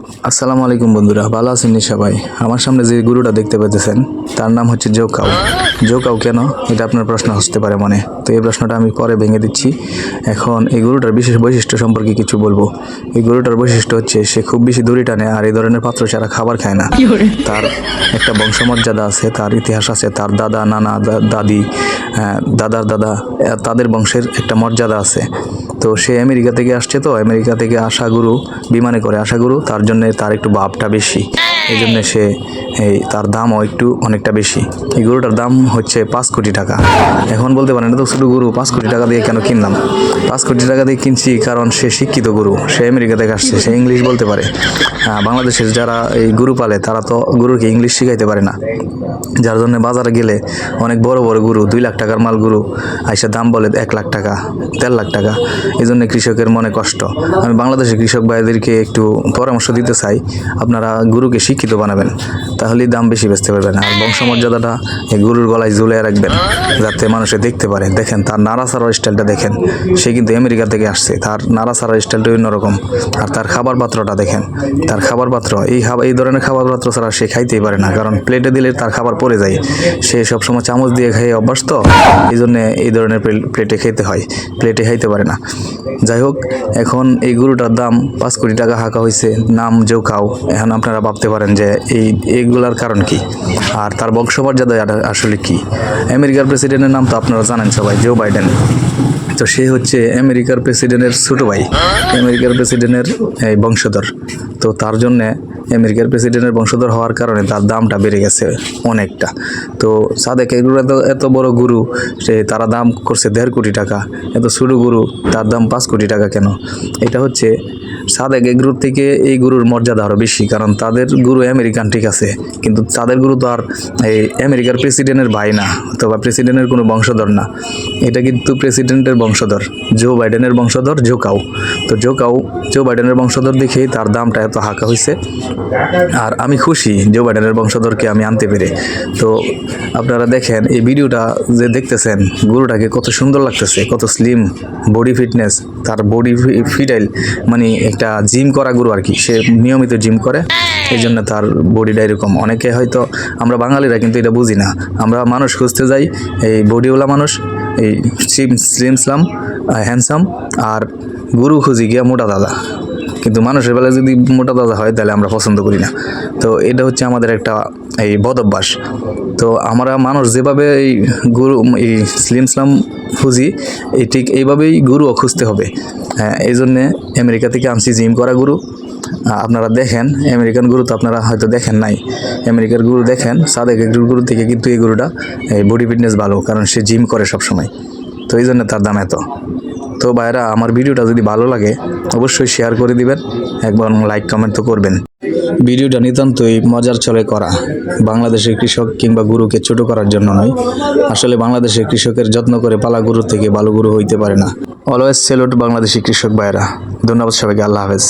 আসসালামু আলাইকুম বন্ধুরা ভালো আছেন নি সবাই? আমার সামনে যে গরুটা দেখতে পেতেছেন তার নাম হচ্ছে জোকাও। জোকাও কেন? এটা আপনার প্রশ্ন আসতে পারে মনে। তো এই প্রশ্নটা আমি পরে ভেঙে দিচ্ছি। এখন এই গরুটার বিশেষ বৈশিষ্ট্য সম্পর্কে কিছু বলব। এই গরুটার বৈশিষ্ট্য হচ্ছে সে খুব বেশি দড়ি টানে আর এই ধরনের পাত্র ছাড়া খাবার খায় না। তার একটা বংশমর্যাদা আছে তার ইতিহাস আছে তার দাদা নানা দাদি হ্যাঁ, দাদার দাদা তাদের বংশের একটা মর্যাদা আছে। তো সে আমেরিকা থেকে আসছে তো আমেরিকা থেকে আশা গুরু বিমানে করে। আসা গুরু তার জন্য তার একটু ভাবটা বেশি। এই জন্য সে এই তার দামও একটু অনেকটা বেশি। এই গরুটার দাম হচ্ছে পাঁচ কোটি টাকা। এখন বলতে পারেন, এটা তো শুধু গরু, পাঁচ কোটি টাকা দিয়ে কেন কিনলাম? পাঁচ কোটি টাকা দিয়ে কিনছি কারণ সে শিক্ষিত গরু, সে আমেরিকা থেকে আসছে, সে ইংলিশ বলতে পারে। বাংলাদেশের যারা এই গরু পালে, তারা তো গরুকে ইংলিশ শিখাইতে পারে না। যার জন্য বাজারে গেলে অনেক বড় বড় গরু, দুই লাখ টাকার মাল গরু, আইসা দাম বলে এক লাখ টাকা, দেড় লাখ টাকা। এই জন্য কৃষকের মনে কষ্ট। আমি বাংলাদেশের কৃষক ভাইদেরকে একটু পরামর্শ দিতে চাই, আপনারা গরুকে শিক্ষিত বানাবেন। তাহলেই দাম বেশি বেচতে পারবেন। আর বংশমর্যাদাটা এই গরুর গলায় ঝুলিয়ে রাখবেন যাতে মানুষে দেখতে পারে। দেখেন তার নাড়াচাড়ার স্টাইলটা দেখেন। সে কিন্তু আমেরিকা থেকে আসছে। তার নাড়াচাড়ার স্টাইলটা অন্যরকম। আর তার খাবার পাত্রটা দেখেন তার খাবার পাত্র এই খাবার এই ধরনের খাবার পাত্র ছাড়া সে খাইতেই পারে না। কারণ প্লেটে দিলে তার খাবার পড়ে যায়। সে সবসময় চামচ দিয়ে খেয়ে অভ্যাস তো এই জন্য এই ধরনের প্লে- প্লেটে খেতে হয়। প্লেটে খাইতে পারে না। যাই হোক এখন এই গরুটার দাম পাঁচ কোটি টাকা হাঁকা হয়েছে নাম জোকাও। এখন আপনারা ভাবতে পারেন যে এই এইগুলার কারণ কি? আর তার বংশমর্যাদা আসলে কি? আমেরিকার প্রেসিডেন্টের নাম তো আপনারা জানেন সবাই, জো বাইডেন। তো সে হচ্ছে আমেরিকার প্রেসিডেন্টের ছোটো ভাই, আমেরিকার প্রেসিডেন্টের, এই, বংশধর। তো তার জন্যে আমেরিকার প্রেসিডেন্টের বংশধর হওয়ার কারণে তার দামটা বেড়ে গেছে অনেকটা। তো সাদেক এগুলো এত এত বড় গুরু, সে তারা দাম করছে দেড় কোটি টাকা। এত ছোটো গুরু, তার দাম পাঁচ কোটি টাকা কেন? এটা হচ্ছে সাদেক এগ্রুর থেকে এই গুরুর মর্যাদা আরও বেশি, কারণ তাদের গুরু আমেরিকান, ঠিক আছে? কিন্তু তাদের গুরু তো আর এই আমেরিকার প্রেসিডেন্টের ভাই না, অথবা প্রেসিডেন্টের কোনো বংশধর না। এটা কিন্তু প্রেসিডেন্টের বংশধর, জো বাইডেনের বংশধর জোকাও তো জোকাও জো বাইডেনের বংশধর দেখেই তার দামটা এত হাঁকা হয়েছে আর আমি খুশি জো বাইডেনের বংশধরকে আমি আনতে পেরে। তো আপনারা দেখেন, এই ভিডিওটা যে দেখতেছেন, গুরুটাকে কত সুন্দর লাগতেছে, কত স্লিম বডি ফিটনেস তার বডি ফিটাইল মানে একটা জিম করা গুরু আর কি। সে নিয়মিত জিম করে এই জন্য তার বডিটা এরকম। অনেকে হয়তো, আমরা বাঙালিরা কিন্তু এটা বুঝি না। আমরা মানুষ খুঁজতে যাই, এই বডিওয়ালা মানুষ, এই স্লিম স্লিম স্লাম হ্যান্ডসাম আর গুরু খুঁজি গিয়া মোটা দাদা। কিন্তু মানুষের বেলায় যদি মোটা দাদা হয়, তাহলে আমরা পছন্দ করি না। তো এটা হচ্ছে আমাদের একটা এই বদ অভ্যাস। তো আমরা মানুষ যেভাবে এই গুরু, এই স্লিম স্লাম খুঁজি, এই ঠিক এইভাবেই গুরুও খুঁজতে হবে। হ্যাঁ এই জন্যে আমেরিকা থেকে আনছি জিম করা গুরু। আপনারা দেখেন, আমেরিকান গুরু তো আপনারা হয়তো দেখেন নাই। আমেরিকার গুরু দেখেন সাদেক গুরু থেকে কিন্তু এই গুরুটা এই বডি ফিটনেস ভালো, কারণ সে জিম করে সবসময়। তো এই জন্য তার দাম এত। তো ভাইরা, আমার ভিডিওটা যদি ভালো লাগে, অবশ্যই শেয়ার করে দিবেন, একবার লাইক কমেন্ট তো করবেন। ভিডিওটা নিতান্তই মজার ছলে করা। বাংলাদেশের কৃষক কিংবা গুরুকে ছোট করার জন্য নয়। আসলে বাংলাদেশের কৃষকের যত্ন করে পালা গুরু থেকে ভালো গুরু হইতে পারে না। অলওয়েজ সেলুট বাংলাদেশি কৃষক ভাইরা। ধন্যবাদ সবাইকে, আল্লাহ হাফেজ।